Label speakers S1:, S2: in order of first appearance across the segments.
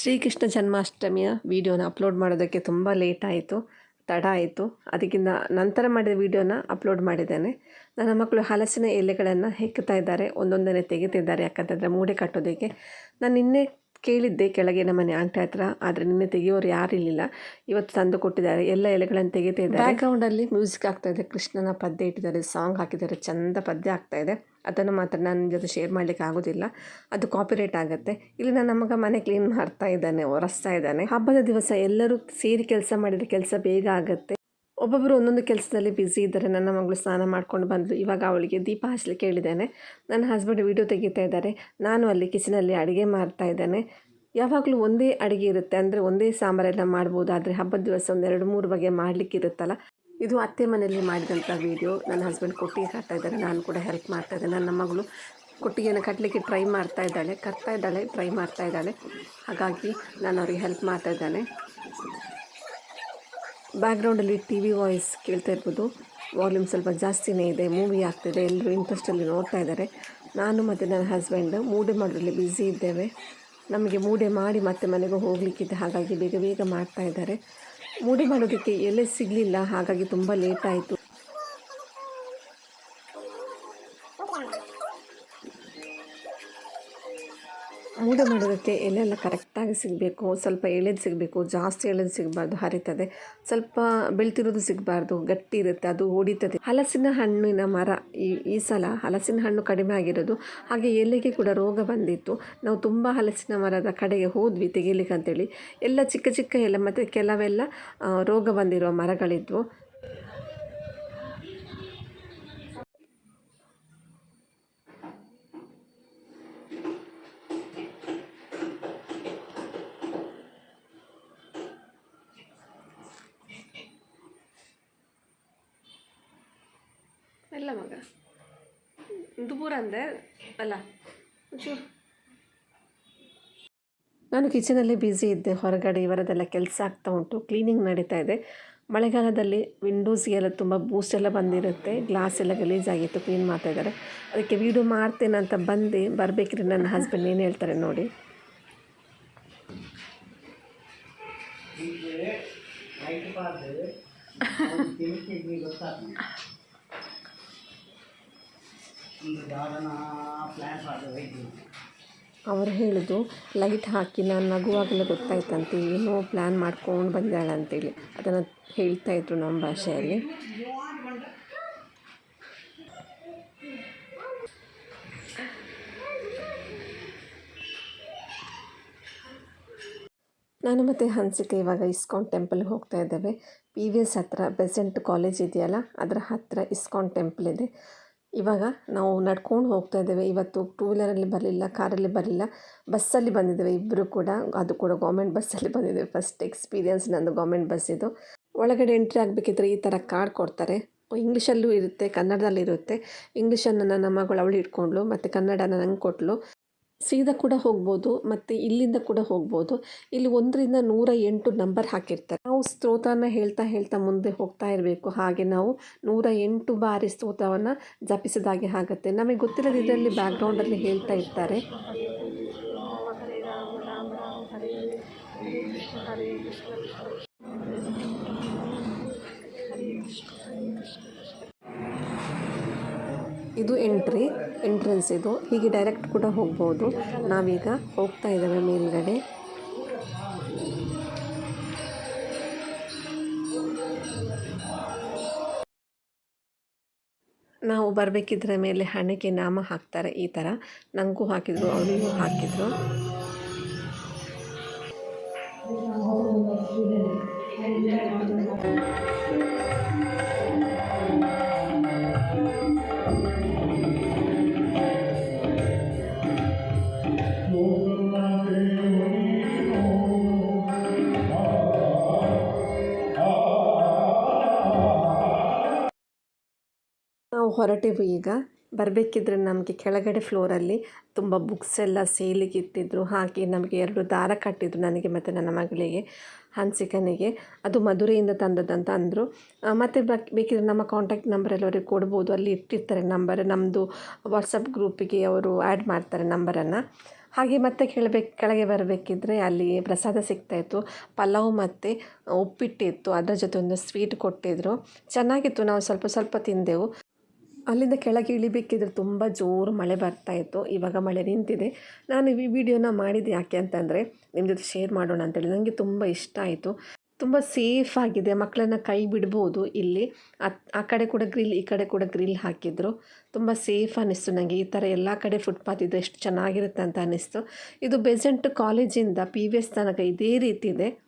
S1: ಶ್ರೀಕೃಷ್ಣ ಜನ್ಮಾಷ್ಟಮಿಯ ವಿಡಿಯೋನ ಅಪ್ಲೋಡ್ ಮಾಡೋದಕ್ಕೆ ತುಂಬ ಲೇಟ್ ಆಯಿತು, ತಡ ಆಯಿತು. ಅದಕ್ಕಿಂತ ನಂತರ ಮಾಡಿದ ವಿಡಿಯೋನ ಅಪ್ಲೋಡ್ ಮಾಡಿದ್ದೇನೆ. ನನ್ನ ಮಕ್ಕಳು ಹಲಸಿನ ಎಲೆಗಳನ್ನು ಹೆಕ್ಕುತ್ತಾ ಇದ್ದಾರೆ ಒಂದೊಂದನೇ ತೆಗಿತಿದ್ದಾರೆ ಯಾಕಂತಂದರೆ ಮೂಡೆ ಕಟ್ಟೋದಕ್ಕೆ. ನಾನು ನಿನ್ನೆ ಕೇಳಿದ್ದೆ ಕೆಳಗೆ ನಮ್ಮ ಮನೆ ಆಂಟಿ ಹತ್ರ, ಆದರೆ ನಿನ್ನೆ ತೆಗೆಯೋರು ಯಾರಿರಲಿಲ್ಲ ಇವತ್ತು ತಂದು ಕೊಟ್ಟಿದ್ದಾರೆ, ಎಲ್ಲ ಎಲೆಗಳನ್ನು ತೆಗಿತಾ ಇದ್ದಾರೆ. ಬ್ಯಾಕ್ಗ್ರೌಂಡಲ್ಲಿ ಮ್ಯೂಸಿಕ್ ಆಗ್ತಾ ಇದೆ, ಕೃಷ್ಣನ ಪದ್ಯ ಇಟ್ಟಿದ್ದಾರೆ ಸಾಂಗ್ ಹಾಕಿದ್ದಾರೆ, ಚಂದ ಪದ್ಯ ಆಗ್ತಾ ಇದೆ. ಅದನ್ನು ಮಾತ್ರ ನನ್ನ ಜೊತೆ ಶೇರ್ ಮಾಡಲಿಕ್ಕೆ ಆಗೋದಿಲ್ಲ. ಅದು ಕಾಪಿರೇಟ್ ಆಗುತ್ತೆ. ಇಲ್ಲಿ ನನ್ನ ಮಗ ಮನೆ ಕ್ಲೀನ್ ಮಾಡ್ತಾ ಇದ್ದಾನೆ, ಒರೆಸ್ತಾ ಇದ್ದಾನೆ. ಹಬ್ಬದ ದಿವಸ ಎಲ್ಲರೂ ಸೇರಿ ಕೆಲಸ ಮಾಡಿದರೆ ಕೆಲಸ ಬೇಗ ಆಗುತ್ತೆ. ಒಬ್ಬೊಬ್ಬರು ಒಂದೊಂದು ಕೆಲಸದಲ್ಲಿ ಬ್ಯುಸಿ ಇದ್ದಾರೆ. ನನ್ನ ಮಗಳು ಸ್ನಾನ ಮಾಡ್ಕೊಂಡು ಬಂದು ಇವಾಗ ಅವಳಿಗೆ ದೀಪ ಹಚ್ಚಲಿಕ್ಕೆ ಹೇಳಿದ್ದೇನೆ. ನನ್ನ ಹಸ್ಬೆಂಡ್ ವಿಡಿಯೋ ತೆಗಿತಾ ಇದ್ದಾರೆ. ನಾನು ಅಲ್ಲಿ ಕಿಚನಲ್ಲಿ ಅಡುಗೆ ಮಾಡ್ತಾ ಇದ್ದೇನೆ. ಯಾವಾಗಲೂ ಒಂದೇ ಅಡುಗೆ ಇರುತ್ತೆ. ಅಂದರೆ ಒಂದೇ ಸಾಂಬಾರೆಲ್ಲ ಮಾಡ್ಬೋದು ಆದರೆ ಹಬ್ಬದ ದಿವಸ ಒಂದು ಎರಡು, ಮೂರು ಬಗೆ ಮಾಡಲಿಕ್ಕಿರುತ್ತಲ್ಲ ಇದು ಅತ್ತೆ ಮನೆಯಲ್ಲಿ ಮಾಡಿದಂಥ ವೀಡಿಯೋ ನನ್ನ ಹಸ್ಬೆಂಡ್ ಕೊಟ್ಟಿಗೆ ಕಟ್ತಾ ಇದ್ದಾರೆ. ನಾನು ಕೂಡ ಹೆಲ್ಪ್ ಮಾಡ್ತಾ ಇದ್ದೆ. ನನ್ನ ಮಗಳು ಕೊಟ್ಟಿಗೆಯನ್ನು ಕಟ್ಟಲಿಕ್ಕೆ ಟ್ರೈ ಮಾಡ್ತಾ ಇದ್ದಾಳೆ. ಕಟ್ತಾ ಇದ್ದಾಳೆ ಟ್ರೈ ಮಾಡ್ತಾ ಇದ್ದಾಳೆ. ಹಾಗಾಗಿ ನಾನು ಅವ್ರಿಗೆ ಹೆಲ್ಪ್ ಮಾಡ್ತಾ ಇದ್ದಾನೆ. ಬ್ಯಾಕ್ಗ್ರೌಂಡಲ್ಲಿ ಟಿ ವಿ ವಾಯ್ಸ್ ಕೇಳ್ತಾ ಇರ್ಬೋದು. ವಾಲ್ಯೂಮ್ ಸ್ವಲ್ಪ ಜಾಸ್ತಿನೇ ಇದೆ. ಮೂವಿ ಆಗ್ತಿದೆ. ಎಲ್ಲರೂ ಇಂಟ್ರೆಸ್ಟಲ್ಲಿ ನೋಡ್ತಾ ಇದ್ದಾರೆ. ನಾನು ಮತ್ತು ನನ್ನ ಹಸ್ಬೆಂಡ್ ಮೂಡೆ ಮಾಡೋದ್ರಲ್ಲಿ ಬ್ಯುಸಿ ಇದ್ದೇವೆ. ನಮಗೆ ಮೂಡೆ ಮಾಡಿ ಮತ್ತೆ ಮನೆಗೆ ಹೋಗಲಿಕ್ಕಿದೆ ಹಾಗಾಗಿ ಬೇಗ ಬೇಗ ಮಾಡ್ತಾ ಇದ್ದಾರೆ. ಮೂಡೆ ಮಾಡೋದಕ್ಕೆ ಎಲೆ ಸಿಗಲಿಲ್ಲ, ಹಾಗಾಗಿ ತುಂಬ ಲೇಟ್ ಆಯಿತು. ಮೂಡೆ ಮಾಡೋದಕ್ಕೆ ಎಲೆ ಎಲ್ಲ ಕರೆಕ್ಟಾಗಿ ಸಿಗಬೇಕು, ಸ್ವಲ್ಪ ಎಳೆದು ಸಿಗಬೇಕು, ಜಾಸ್ತಿ ಎಳೆದು ಸಿಗಬಾರ್ದು, ಹರಿತದೆ. ಸ್ವಲ್ಪ ಬೆಳ್ತಿರೋದು ಸಿಗಬಾರ್ದು, ಗಟ್ಟಿ ಇರುತ್ತೆ, ಅದು ಹೊಡಿತದೆ ಹಲಸಿನ ಹಣ್ಣಿನ ಮರ ಈ ಈ ಸಲ ಹಲಸಿನ ಹಣ್ಣು ಕಡಿಮೆ ಆಗಿರೋದು. ಹಾಗೆ ಎಲೆಗೆ ಕೂಡ ರೋಗ ಬಂದಿತ್ತು. ನಾವು ತುಂಬ ಹಲಸಿನ ಮರದ ಕಡೆಗೆ ಹೋದ್ವಿ ತೆಗಿಲಿಕ್ಕೆ ಅಂತೇಳಿ. ಎಲ್ಲ ಚಿಕ್ಕ ಚಿಕ್ಕ ಎಲೆ, ಮತ್ತು ಕೆಲವೆಲ್ಲ ರೋಗ ಬಂದಿರೋ ಮರಗಳಿದ್ವು. ಎಲ್ಲ ಮಗ. ದುಬೂರ ಅಂದೆ ಅಲ್ಲ. ಒಂಚೂರು ನಾನು ಕಿಚನಲ್ಲಿ ಬ್ಯುಸಿ ಇದ್ದೆ ಹೊರಗಡೆ ಇವರದೆಲ್ಲ ಕೆಲಸ ಆಗ್ತಾ ಉಂಟು ಕ್ಲೀನಿಂಗ್ ನಡೀತಾ ಇದೆ. ಮಳೆಗಾಲದಲ್ಲಿ ವಿಂಡೋಸ್ಗೆಲ್ಲ ತುಂಬ ಬೂಸ್ಟ್ ಎಲ್ಲ ಬಂದಿರುತ್ತೆ ಗ್ಲಾಸ್ ಎಲ್ಲ ಗಲೀಜಾಗಿತ್ತು ಕ್ಲೀನ್ ಮಾಡ್ತಾ ಇದ್ದಾರೆ. ಅದಕ್ಕೆ ವೀಡಿಯೋ ಮಾಡ್ತೇನೆ ಅಂತ ಬಂದು ಬರಬೇಕ್ರಿ ನನ್ನ ಹಸ್ಬೆಂಡ್ ಏನು ಹೇಳ್ತಾರೆ ನೋಡಿ
S2: ಲೈಟ್ ಬಾರ್ದು ತಿಳ್ತಿದ್ವಿ ಗೊತ್ತಾಗ್ತದೆ ಒಂದು ಗಾರ್ಡನ ಪ್ಲ್ಯಾನ್ ಮಾಡಿದೆ ವೈದ್ಯರು
S1: ಅವರು ಹೇಳಿದ್ರು ಲೈಟ್ ಹಾಕಿ, ನಾನು ನಗುವಾಗಲೇ ಗೊತ್ತಾಯ್ತಂತೆ, ಏನೋ ಪ್ಲ್ಯಾನ್ ಮಾಡ್ಕೊಂಡು ಬಂದಾಳೆ ಅಂತೇಳಿ. ಅದನ್ನು ಹೇಳ್ತಾಯಿದ್ರು ನಮ್ಮ ಭಾಷೆಯಲ್ಲಿ. ನಾನು ಮತ್ತು ಹನ್ಸಿಕೆ ಇವಾಗ ಇಸ್ಕಾನ್ ಟೆಂಪಲ್ಗೆ ಹೋಗ್ತಾ ಇದ್ದೇವೆ. ಪಿ ವಿ ಎಸ್ ಹತ್ರ ಬೆಸೆಂಟ್ ಕಾಲೇಜ್ ಇದೆಯಲ್ಲ, ಅದರ ಹತ್ತಿರ ಇಸ್ಕಾನ್ ಟೆಂಪಲ್ ಇದೆ. ಇವಾಗ ನಾವು ನಡ್ಕೊಂಡು ಹೋಗ್ತಾ ಇದ್ದೇವೆ. ಇವತ್ತು ಟೂ ವೀಲರಲ್ಲಿ ಬರಲಿಲ್ಲ ಕಾರಲ್ಲಿ ಬರಲಿಲ್ಲ ಬಸ್ಸಲ್ಲಿ ಬಂದಿದ್ದೇವೆ. ಇಬ್ಬರು ಕೂಡ, ಅದು ಕೂಡ ಗೌರ್ಮೆಂಟ್ ಬಸ್ಸಲ್ಲಿ ಬಂದಿದ್ದೇವೆ. ಫಸ್ಟ್ ಎಕ್ಸ್ಪೀರಿಯನ್ಸ್ ನಂದು ಗೌರ್ಮೆಂಟ್ ಬಸ್ ಇದು. ಒಳಗಡೆ ಎಂಟ್ರಿ ಆಗಬೇಕಿದ್ರೆ ಈ ಥರ ಕಾರ್ಡ್ ಕೊಡ್ತಾರೆ. ಇಂಗ್ಲೀಷಲ್ಲೂ ಇರುತ್ತೆ ಕನ್ನಡದಲ್ಲಿ ಇರುತ್ತೆ ಇಂಗ್ಲೀಷನ್ನು ನನ್ನ ಮಗಳು ಅವಳು ಇಟ್ಕೊಂಡ್ಳು ಮತ್ತು ಕನ್ನಡನ ನಂಗೆ ಕೊಟ್ಟಳು ಸೀದಾ ಕೂಡ ಹೋಗ್ಬೋದು, ಮತ್ತು ಇಲ್ಲಿಂದ ಕೂಡ ಹೋಗ್ಬೋದು. ಇಲ್ಲಿ ಒಂದರಿಂದ ನೂರ ಎಂಟು ನಂಬರ್ ಹಾಕಿರ್ತಾರೆ. ನಾವು ಸ್ತೋತ್ರನ ಹೇಳ್ತಾ ಹೇಳ್ತಾ ಮುಂದೆ ಹೋಗ್ತಾ ಇರಬೇಕು. ಹಾಗೆ ನಾವು ನೂರ ಎಂಟು ಬಾರಿ ಸ್ತೋತ್ರವನ್ನು ಜಪಿಸಿದಾಗೆ ಆಗುತ್ತೆ. ನಮಗೆ ಗೊತ್ತಿರೋದು ಇದರಲ್ಲಿ ಬ್ಯಾಕ್ಗ್ರೌಂಡಲ್ಲಿ ಹೇಳ್ತಾ ಇರ್ತಾರೆ. ಇದು ಎಂಟ್ರಿ ಎಂಟ್ರೆನ್ಸ್ ಇದು. ಹೀಗೆ ಡೈರೆಕ್ಟ್ ಕೂಡ ಹೋಗ್ಬೋದು. ನಾವೀಗ ಹೋಗ್ತಾ ಇದ್ದೇವೆ ಮೇಲ್ಗಡೆ. ನಾವು ಬರಬೇಕಿದ್ರೆ ಮೇಲೆ ಹಣೆಗೆ ನಾಮ ಹಾಕ್ತಾರೆ ಈ ಥರ ನನಗೂ ಹಾಕಿದ್ರು, ಅವರಿಗೂ ಹಾಕಿದ್ರು. ನಾವು ಹೊರಟೆವು ಈಗ. ಬರಬೇಕಿದ್ರೆ ನಮಗೆ ಕೆಳಗಡೆ ಫ್ಲೋರಲ್ಲಿ ತುಂಬ ಬುಕ್ಸ್ ಎಲ್ಲ ಸೇಲಿಗೆ ಇಟ್ಟಿದ್ರು. ಹಾಗೆ ನಮಗೆ ಎರಡು ದಾರ ಕಟ್ಟಿದ್ರು ನನಗೆ ಮತ್ತು ನನ್ನ ಮಗಳಿಗೆ, ಹನ್ಸಿಕನಿಗೆ. ಅದು ಮಧುರೆಯಿಂದ ತಂದದಂತ ಅಂದರು. ಮತ್ತು ಬಕ್ ಬೇಕಿದ್ರೆ ನಮ್ಮ ಕಾಂಟ್ಯಾಕ್ಟ್ ನಂಬರೆಲ್ಲ ಅವರಿಗೆ ಕೊಡ್ಬೋದು. ಅಲ್ಲಿ ಇಟ್ಟಿರ್ತಾರೆ ನಂಬರ್ ನಮ್ಮದು ವಾಟ್ಸಪ್ ಗ್ರೂಪಿಗೆ ಅವರು ಆ್ಯಡ್ ಮಾಡ್ತಾರೆ ನಂಬರನ್ನು ಹಾಗೆ ಮತ್ತೆ ಕೆಳಬೇಕು ಕೆಳಗೆ ಬರಬೇಕಿದ್ರೆ ಅಲ್ಲಿ ಪ್ರಸಾದ ಸಿಗ್ತಾಯಿತ್ತು ಪಲಾವ್ ಮತ್ತು ಉಪ್ಪಿಟ್ಟಿತ್ತು. ಅದರ ಜೊತೆ ಒಂದು ಸ್ವೀಟ್ ಕೊಟ್ಟಿದ್ದರು ಚೆನ್ನಾಗಿತ್ತು. ನಾವು ಸ್ವಲ್ಪ ಸ್ವಲ್ಪ ತಿಂದೆವು. ಅಲ್ಲಿಂದ ಕೆಳಗೆ ಇಳಿಬೇಕಿದ್ರೆ ತುಂಬ ಜೋರು ಮಳೆ ಬರ್ತಾಯಿತ್ತು ಇವಾಗ ಮಳೆ ನಿಂತಿದೆ. ನಾನು ಈ ವಿಡಿಯೋನ ಮಾಡಿದ್ದು ಯಾಕೆ ಅಂತಂದರೆ ನಿಮ್ಮ ಜೊತೆ ಶೇರ್ ಮಾಡೋಣ ಅಂತೇಳಿ. ನನಗೆ ತುಂಬ ಇಷ್ಟ ಆಯಿತು. ತುಂಬ ಸೇಫ್ ಆಗಿದೆ. ಮಕ್ಕಳನ್ನ ಕೈ ಬಿಡ್ಬೋದು ಇಲ್ಲಿ. ಆ- ಕಡೆ ಕೂಡ ಗ್ರಿಲ್ ಈ ಕಡೆ ಕೂಡ ಗ್ರಿಲ್ ಹಾಕಿದ್ರು. ತುಂಬ ಸೇಫ್ ಅನ್ನಿಸ್ತು ನನಗೆ ಈ ಥರ ಎಲ್ಲ ಕಡೆ ಫುಟ್ಪಾತ್ ಇದ್ದರೆ ಎಷ್ಟು ಚೆನ್ನಾಗಿರುತ್ತೆ ಅಂತ ಅನ್ನಿಸ್ತು. ಇದು ಬೆಸೆಂಟ್ ಕಾಲೇಜಿಂದ ಪಿ ವಿ ಎಸ್ ತನಕ ಇದೇ ರೀತಿ ಇದೆ.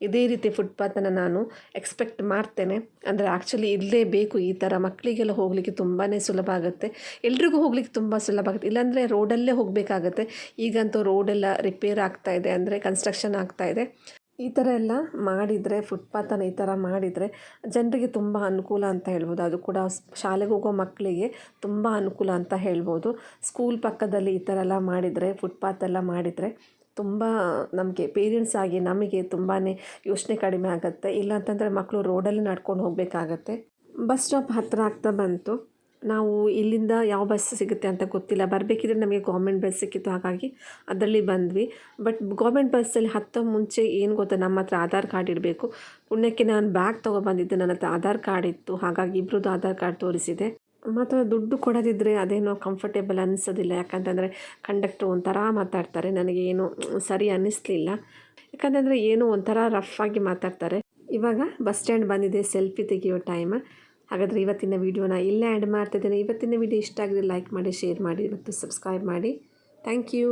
S1: ಇದೇ ರೀತಿ ಫುಟ್ಪಾತನ್ನು ನಾನು ಎಕ್ಸ್ಪೆಕ್ಟ್ ಮಾಡ್ತೇನೆ. ಅಂದರೆ ಆ್ಯಕ್ಚುಲಿ ಇರಲೇಬೇಕು ಈ ಥರ ಮಕ್ಕಳಿಗೆಲ್ಲ ಹೋಗಲಿಕ್ಕೆ ತುಂಬಾ ಸುಲಭ ಆಗುತ್ತೆ. ಎಲ್ರಿಗೂ ಹೋಗ್ಲಿಕ್ಕೆ ತುಂಬ ಸುಲಭ ಆಗುತ್ತೆ. ಇಲ್ಲಾಂದರೆ ರೋಡಲ್ಲೇ ಹೋಗಬೇಕಾಗತ್ತೆ. ಈಗಂತೂ ರೋಡೆಲ್ಲ ರಿಪೇರ್ ಆಗ್ತಾ ಇದೆ. ಅಂದರೆ ಕನ್ಸ್ಟ್ರಕ್ಷನ್ ಆಗ್ತಾ ಇದೆ. ಈ ಥರ ಎಲ್ಲ ಮಾಡಿದರೆ ಫುಟ್ಪಾತನ್ನು ಈ ಥರ ಮಾಡಿದರೆ ಜನರಿಗೆ ತುಂಬ ಅನುಕೂಲ ಅಂತ ಹೇಳ್ಬೋದು. ಅದು ಕೂಡ ಶಾಲೆಗೆ ಹೋಗೋ ಮಕ್ಕಳಿಗೆ ತುಂಬ ಅನುಕೂಲ ಅಂತ ಹೇಳ್ಬೋದು. ಸ್ಕೂಲ್ ಪಕ್ಕದಲ್ಲಿ ಈ ಥರ ಎಲ್ಲ ಮಾಡಿದರೆ ಫುಟ್ಪಾತ್ ಎಲ್ಲ ಮಾಡಿದರೆ ತುಂಬ ನಮಗೆ ಪೇರೆಂಟ್ಸ್ ಆಗಿ ನಮಗೆ ತುಂಬಾ ಯೋಚನೆ ಕಡಿಮೆ ಆಗುತ್ತೆ. ಇಲ್ಲಾಂತಂದರೆ ಮಕ್ಕಳು ರೋಡಲ್ಲಿ ನಡ್ಕೊಂಡು ಹೋಗಬೇಕಾಗತ್ತೆ. ಬಸ್ ಸ್ಟಾಪ್ ಹತ್ತಿರ ಆಗ್ತಾ ಬಂತು. ನಾವು ಇಲ್ಲಿಂದ ಯಾವ ಬಸ್ ಸಿಗುತ್ತೆ ಅಂತ ಗೊತ್ತಿಲ್ಲ. ಬರಬೇಕಿದ್ರೆ ನಮಗೆ ಗೌರ್ಮೆಂಟ್ ಬಸ್ ಸಿಕ್ಕಿತ್ತು. ಹಾಗಾಗಿ ಅದರಲ್ಲಿ ಬಂದ್ವಿ. ಬಟ್ ಗೌರ್ಮೆಂಟ್ ಬಸ್ಸಲ್ಲಿ ಹತ್ತೋ ಮುಂಚೆ ಏನು ಗೊತ್ತಾ? ನಮ್ಮ ಹತ್ರ ಆಧಾರ್ ಕಾರ್ಡ್ ಇಡಬೇಕು. ಪುಣ್ಯಕ್ಕೆ ನಾನು ಬ್ಯಾಗ್ ತೊಗೊಬಂದಿದ್ದೆ ನನ್ನ ಹತ್ರ ಆಧಾರ್ ಕಾರ್ಡ್ ಇತ್ತು. ಹಾಗಾಗಿ ಇಬ್ಬರದ್ದು ಆಧಾರ್ ಕಾರ್ಡ್ ತೋರಿಸಿದೆ. ಮತ್ತು ದುಡ್ಡು ಕೊಡೋದಿದ್ದರೆ ಅದೇನೋ ಕಂಫರ್ಟೇಬಲ್ ಅನಿಸೋದಿಲ್ಲ. ಯಾಕಂತಂದರೆ ಕಂಡಕ್ಟ್ರು ಒಂಥರ ಮಾತಾಡ್ತಾರೆ. ನನಗೆ ಏನು ಸರಿ ಅನ್ನಿಸ್ಲಿಲ್ಲ ಯಾಕಂತಂದರೆ ಏನೋ ಒಂಥರ ರಫ್ ಆಗಿ ಮಾತಾಡ್ತಾರೆ. ಇವಾಗ ಬಸ್ ಸ್ಟ್ಯಾಂಡ್ ಬಂದಿದೆ. ಸೆಲ್ಫಿ ತೆಗೆಯೋ ಟೈಮ್ ಹಾಗಾದರೆ ಇವತ್ತಿನ ವೀಡಿಯೋನ ಇಲ್ಲೇ ಆ್ಯಡ್ ಮಾಡ್ತಿದ್ದೇನೆ. ಇವತ್ತಿನ ವೀಡಿಯೋ ಇಷ್ಟ ಆಗಿದ್ರೆ ಲೈಕ್ ಮಾಡಿ ಶೇರ್ ಮಾಡಿ, ಮತ್ತು ಸಬ್ಸ್ಕ್ರೈಬ್ ಮಾಡಿ. Thank you